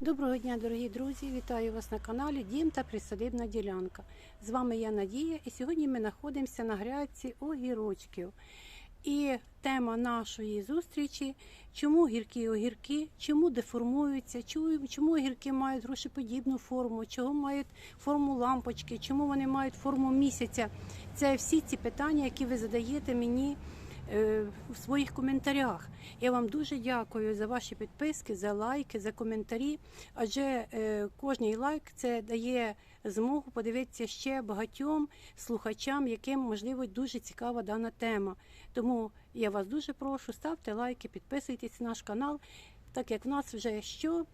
Доброго дня, дорогі друзі! Вітаю вас на каналі Дім та Присадибна ділянка. З вами я Надія, і сьогодні ми знаходимося на грядці огірочків. І тема нашої зустрічі чому гіркі огірки, чому деформуються, чому, огірки мають грушеподібну форму, чого мають форму лампочки, чому вони мають форму місяця. Це всі ці питання, які ви задаєте мені в своїх коментарях. Я вам дуже дякую за ваші підписки, за лайки, за коментарі. Адже е, кожний лайк це дає змогу подивитися ще багатьом слухачам, яким можливо дуже цікава дана тема. Тому я вас дуже прошу, ставте лайки, підписуйтесь на наш канал, так як в нас вже що.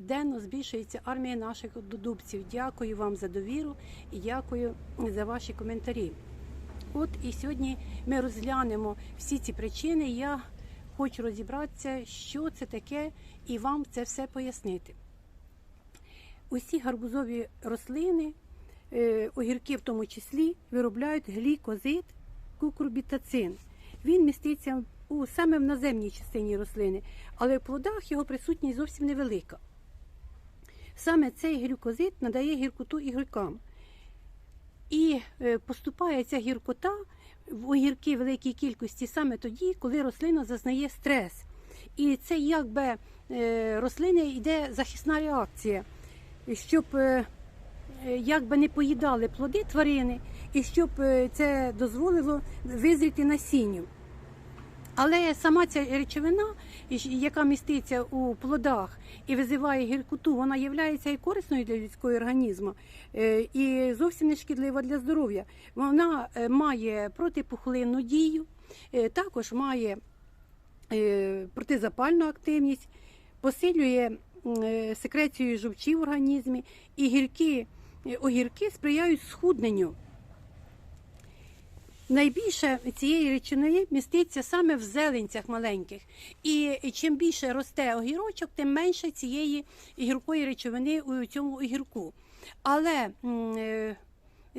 Денно збільшується армія наших дудубців. Дякую вам за довіру і дякую за ваші коментарі. От і сьогодні ми розглянемо всі ці причини. Я хочу розібратися, що це таке, і вам це все пояснити. Усі гарбузові рослини, е, огірки в тому числі, виробляють глікозид кукурбітацин. Він міститься у саме в наземній частині рослини, але в плодах його присутність зовсім невелика. Саме цей глюкозид надає гіркоту ігрикам. І е, поступає ця гіркота в огірки великій кількості саме тоді, коли рослина зазнає стрес. І це якби е, рослини йде захисна реакція, щоб е, якби не поїдали плоди тварини, і щоб це дозволило визріти насінню. Але сама ця речовина, яка міститься у плодах і визиває гіркоту, вона є і корисною для людського організму е, і зовсім не шкідлива для здоров'я. Вона е, має протипухлинну дію, е, також має протизапальну активність, посилює секрецію жовчі в організмі, і гіркі огірки сприяють схудненню. Найбільше цієї речовини міститься саме в зеленцях маленьких. І чим більше росте огірочок, тим менше цієї гіркої речовини у цьому огірку. Але е,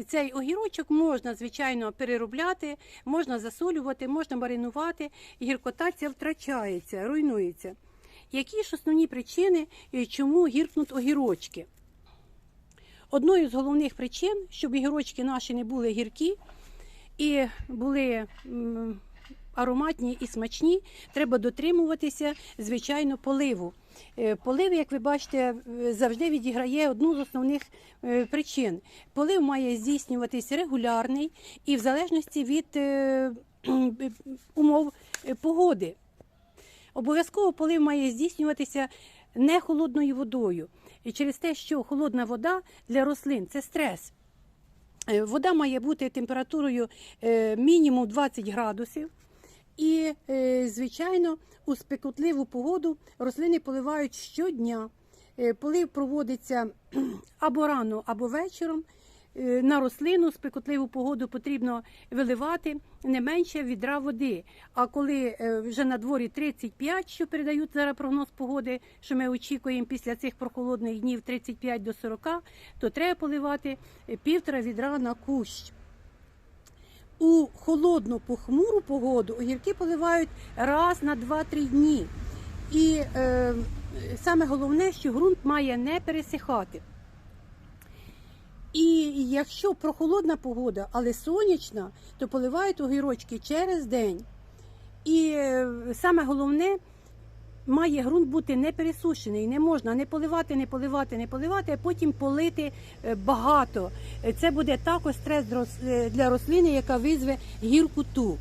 цей огірочок можна, звичайно, переробляти, можна засолювати, можна маринувати, гіркота ця втрачається, руйнується. Які ж основні причини, е, чому гіркнуть огірочки? Одною з головних причин, щоб огірочки наші не були гіркі, і були ароматні і смачні, треба дотримуватися, звичайно, поливу. Е, полив, як ви бачите, завжди відіграє одну з основних е, причин. Полив має здійснюватись регулярний і в залежності від е, умов погоди. Обов'язково полив має здійснюватися не холодною водою. І через те, що холодна вода для рослин це стрес. Е, вода має бути температурою е, мінімум 20 градусів. І, е, звичайно, у спекотливу погоду рослини поливають щодня. Полив проводиться або рано, або вечором. Е, на рослину спекотливу погоду потрібно виливати не менше відра води. А коли е, вже на дворі 35, що передають зараз прогноз погоди, що ми очікуємо після цих прохолодних днів 35 до 40, то треба поливати е, півтора відра на кущ. У холодну похмуру погоду огірки поливають раз на 2-3 дні. І е, саме головне, що ґрунт має не пересихати. І якщо прохолодна погода, але сонячна, то поливають огірочки через день. І е, саме головне, має ґрунт бути не пересушений. Не можна не поливати, не поливати, не поливати, а потім полити е, багато. Це буде також стрес е, для рослини, яка визве гіркуту.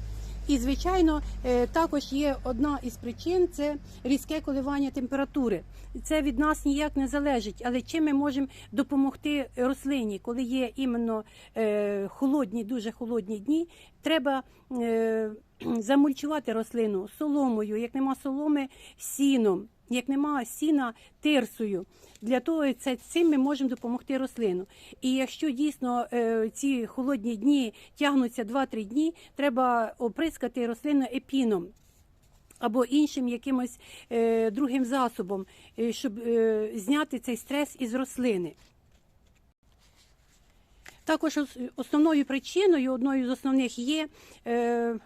І, звичайно, е, також є одна із причин це різке коливання температури. Це від нас ніяк не залежить. Але чим ми можемо допомогти рослині, коли є іменно е, холодні, дуже холодні дні, треба е, замульчувати рослину соломою, як нема соломи, сіном як нема сіна тирсою. Для того це цим ми можемо допомогти рослину. І якщо дійсно е, ці холодні дні тягнуться 2-3 дні, треба оприскати рослину епіном. Або іншим якимось е, другим засобом, е, щоб е, зняти цей стрес із рослини. Також основною причиною, одною з основних є е,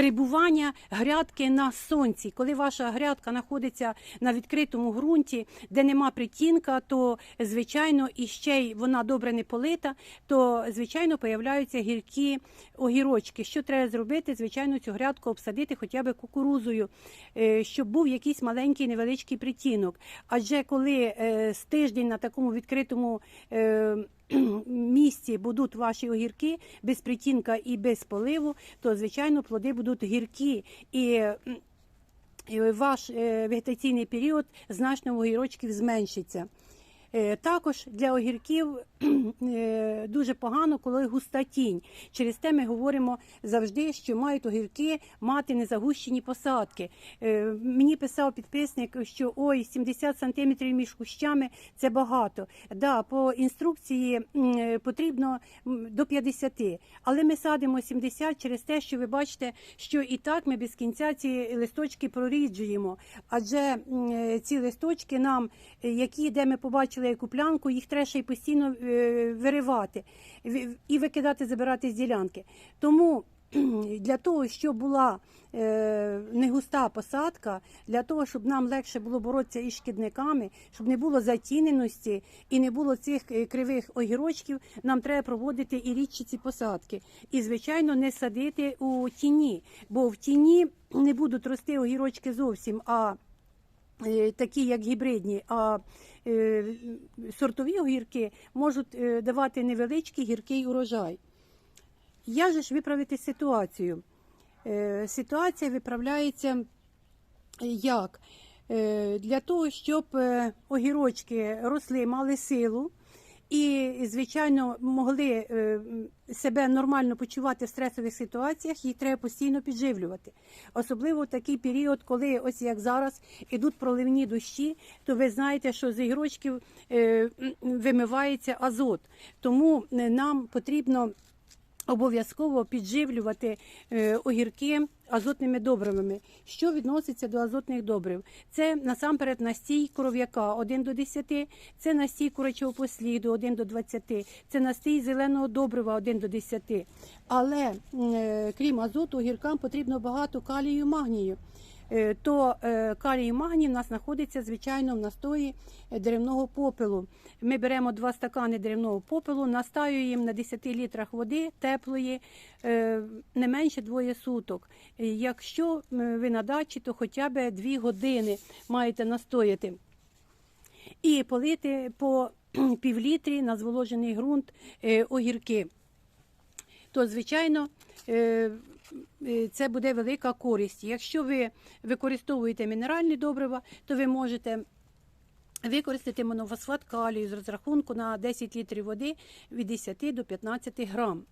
перебування грядки на сонці. Коли ваша грядка знаходиться на відкритому ґрунті, де нема притінка, то звичайно і ще й вона добре не полита, то звичайно появляються гіркі огірочки. Що треба зробити? Звичайно, цю грядку обсадити хоча б кукурузою, е, щоб був якийсь маленький невеличкий притінок. Адже коли е, з тиждень на такому відкритому е, місці будуть ваші огірки без притінка і без поливу, то звичайно плоди будуть гіркі. І ваш е, вегетаційний період значно в огірочків зменшиться. Е, Також для огірків е, дуже погано, коли густа тінь. Через те ми говоримо завжди, що мають огірки мати незагущені посадки. Е, Мені писав підписник, що ой, 70 сантиметрів між кущами це багато. Да, по інструкції потрібно до 50, але ми садимо 70 через те, що ви бачите, що і так ми без кінця ці листочки проріджуємо. Адже ці листочки нам, які де ми побачили яку плянку, їх треба ще й постійно е, виривати і викидати, забирати з ділянки. Тому для того, щоб була е, не густа посадка, для того, щоб нам легше було боротися із шкідниками, щоб не було затіненості і не було цих е, кривих огірочків, нам треба проводити і рідші ці посадки. І, звичайно, не садити у тіні, бо в тіні не будуть рости огірочки зовсім. а Такі як гібридні, а е, сортові огірки можуть е, давати невеличкий гіркий урожай. Як же ж виправити ситуацію? Е, Ситуація виправляється як? Е, Для того, щоб е, огірочки росли, мали силу і, звичайно, могли е, себе нормально почувати в стресових ситуаціях, їх треба постійно підживлювати. Особливо в такий період, коли ось як зараз ідуть проливні дощі, то ви знаєте, що з ігрочків е, вимивається азот. Тому е, нам потрібно обов'язково підживлювати огірки азотними добривами. Що відноситься до азотних добрив? Це насамперед настій коров'яка 1 до 10, це настій курячого посліду 1 до 20, це настій зеленого добрива 1 до 10. Але е, крім азоту, гіркам потрібно багато калію і магнію. Е, то е, калій і магній в нас знаходиться звичайно в настої е, деревного попелу. Ми беремо два стакани деревного попелу, настаюємо на 10 літрах води теплої не менше двоє суток. Якщо ви на дачі, то хоча б 2 години маєте настояти і полити по півлітрі на зволожений ґрунт огірки то звичайно це буде велика користь. Якщо ви використовуєте мінеральні добрива, то ви можете використати монофосфат калію з розрахунку на 10 літрів води від 10 до 15 грам.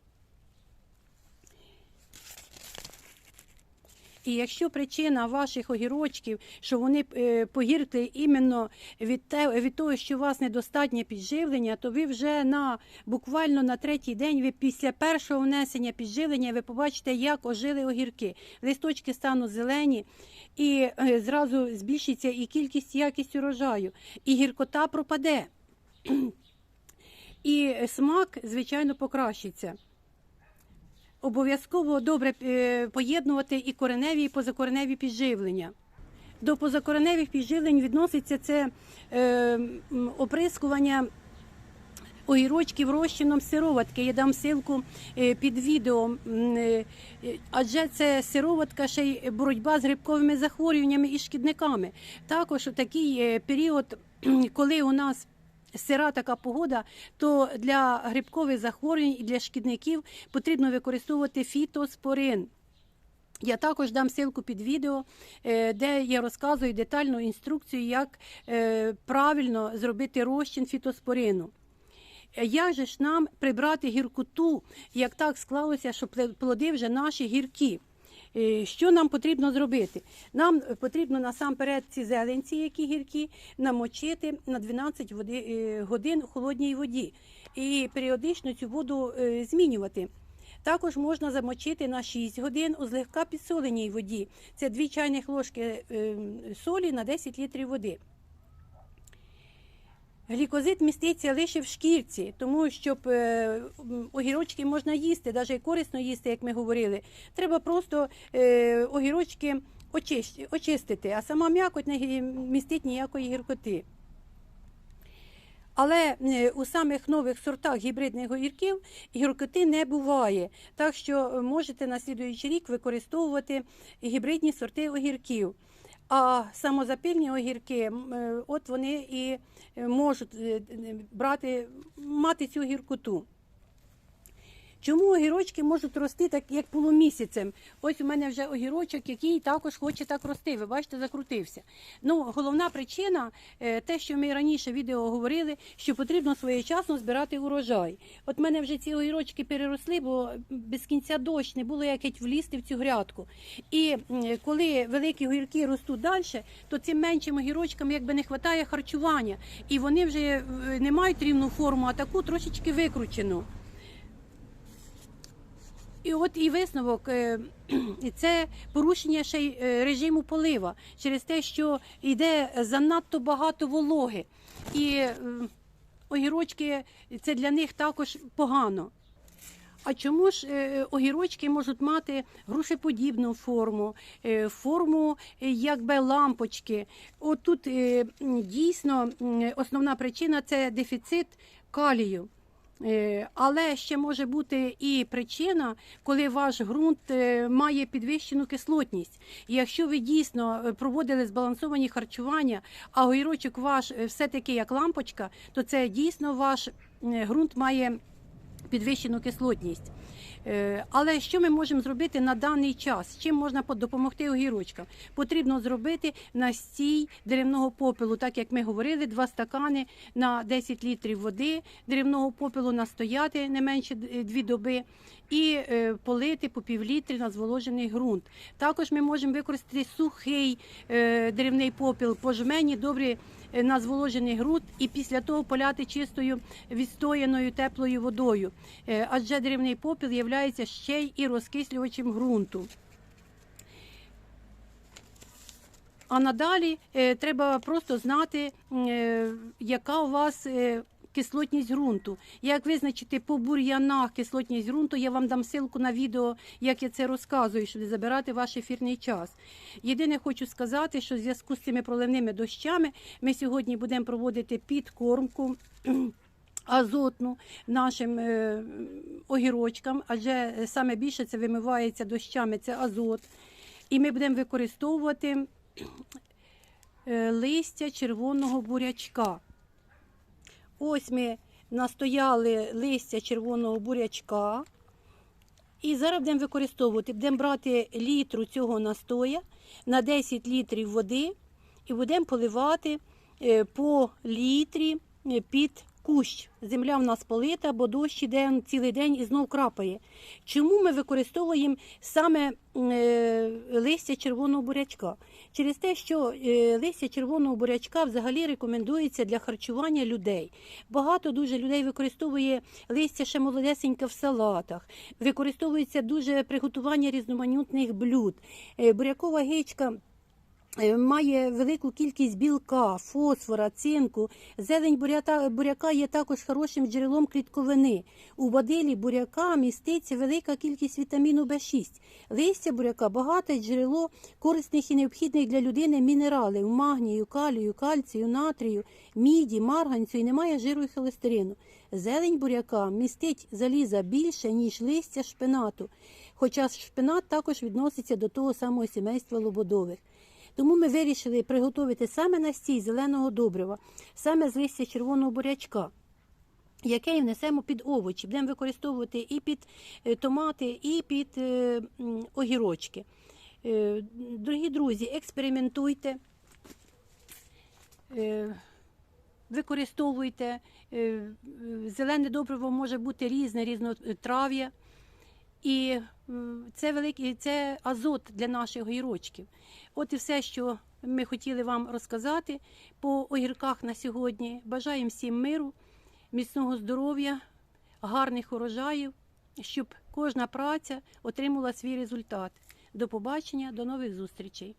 І якщо причина ваших огірочків, що вони е, погіркли іменно від, те, від того, що у вас недостатнє підживлення, то ви вже на буквально на третій день, ви після першого внесення підживлення, ви побачите, як ожили огірки. Листочки стануть зелені, і е, зразу збільшиться і кількість, і якість урожаю, і гіркота пропаде. І смак, звичайно, покращиться. Обов'язково добре е, поєднувати і кореневі, і позакореневі підживлення. До позакореневих підживлень відноситься це е, оприскування огірочків розчином сироватки. Я дам ссылку е, під відео, е, адже це сироватка ще й боротьба з грибковими захворюваннями і шкідниками. Також у такий період, коли у нас сира така погода, то для грибкових захворювань і для шкідників потрібно використовувати фітоспорин. Я також дам ссылку під відео, е, де я розказую детальну інструкцію, як е, правильно зробити розчин фітоспорину. Е, Як же ж нам прибрати гіркоту, як так склалося, що плоди вже наші гіркі? Е, Що нам потрібно зробити? Нам потрібно насамперед ці зеленці, які гіркі, намочити на 12 води, е, годин у холодній воді і періодично цю воду е, змінювати. Також можна замочити на 6 годин у злегка підсоленій воді. Це 2 чайних ложки е, солі на 10 літрів води. Глікозид міститься лише в шкірці, тому щоб е, огірочки можна їсти, навіть корисно їсти, як ми говорили. Треба просто е, огірочки очистити, а сама м'якоть не містить ніякої гіркоти. Але е, у самих нових сортах гібридних огірків гіркоти не буває. Так що можете на слідуючий рік використовувати гібридні сорти огірків. А самозапільні огірки, е, от вони і е, можуть е, брати, мати цю гіркоту. Чому огірочки можуть рости так, як полумісяцем? Ось у мене вже огірочок, який також хоче так рости. Ви бачите, закрутився. Ну, головна причина, е, те, що ми раніше відео говорили, що потрібно своєчасно збирати урожай. От мене вже ці огірочки переросли, бо без кінця дощ не було як влізти в цю грядку. І коли великі огірки ростуть далі, то цим меншим огірочкам якби не вистачає харчування. І вони вже е, не мають рівну форму, а таку трошечки викручену. І от і висновок е, це порушення ще й е, режиму полива через те, що йде занадто багато вологи. І огірочки це для них також погано. А чому ж е, огірочки можуть мати грушеподібну форму, форму якби лампочки? От тут дійсно основна причина це дефіцит калію. Е, Але ще може бути і причина, коли ваш ґрунт е, має підвищену кислотність. І якщо ви дійсно е, проводили збалансовані харчування, а огірочок ваш все-таки як лампочка, то це дійсно ваш ґрунт має підвищену кислотність. Е, Але що ми можемо зробити на даний час? Чим можна допомогти огірочкам? Потрібно зробити настій деревного попелу, так як ми говорили, два стакани на 10 літрів води деревного попелу настояти не менше дві доби і е, полити по півлітрі на зволожений ґрунт. Також ми можемо використати сухий е, деревний попіл по жмені, добре на зволожений ґрунт і після того поляти чистою відстояною теплою водою. Е, Адже деревний попіл є ще й і розкислювачем ґрунту. А надалі треба просто знати, яка у вас кислотність ґрунту. Як визначити по бур'янах кислотність ґрунту, я вам дам ссылку на відео, як я це розказую, щоб не забирати ваш ефірний час. Єдине хочу сказати, що в зв'язку з цими проливними дощами ми сьогодні будемо проводити підкормку. Азотну нашим е, огірочкам, адже саме більше це вимивається дощами, це азот. І ми будемо використовувати е, листя червоного бурячка. Ось ми настояли листя червоного бурячка. І зараз будемо використовувати. Будемо брати літру цього настоя на 10 літрів води і будемо поливати е, по літрі е, під кущ. Земля в нас полита, бо дощ іде цілий день і знов крапає. Чому ми використовуємо саме е, листя червоного бурячка? Через те, що е, листя червоного бурячка взагалі рекомендується для харчування людей. Багато дуже людей використовує листя ще молодесеньке в салатах, використовується дуже приготування різноманітних блюд. Е, Бурякова гичка. Е, Має велику кількість білка, фосфора, цинку. Зелень буряка є також хорошим джерелом клітковини. У бадилі буряка міститься велика кількість вітаміну В6. Листя буряка багате джерело корисних і необхідних для людини мінералів магнію, калію, кальцію, натрію, міді, марганцю і немає жиру і холестерину. Зелень буряка містить заліза більше, ніж листя шпинату, хоча шпинат також відноситься до того самого сімейства лободових. Тому ми вирішили приготувати саме настій зеленого добрива, саме з листя червоного бурячка, яке внесемо під овочі. Будемо використовувати і під е, томати, і під е, огірочки. Е, Дорогі друзі, експериментуйте, використовуйте. Зелене добриво може бути різне, різнотрав'я. І це великий це азот для наших огірочків. От і все, що ми хотіли вам розказати по огірках на сьогодні. Бажаємо всім миру, міцного здоров'я, гарних урожаїв, щоб кожна праця отримала свій результат. До побачення, до нових зустрічей.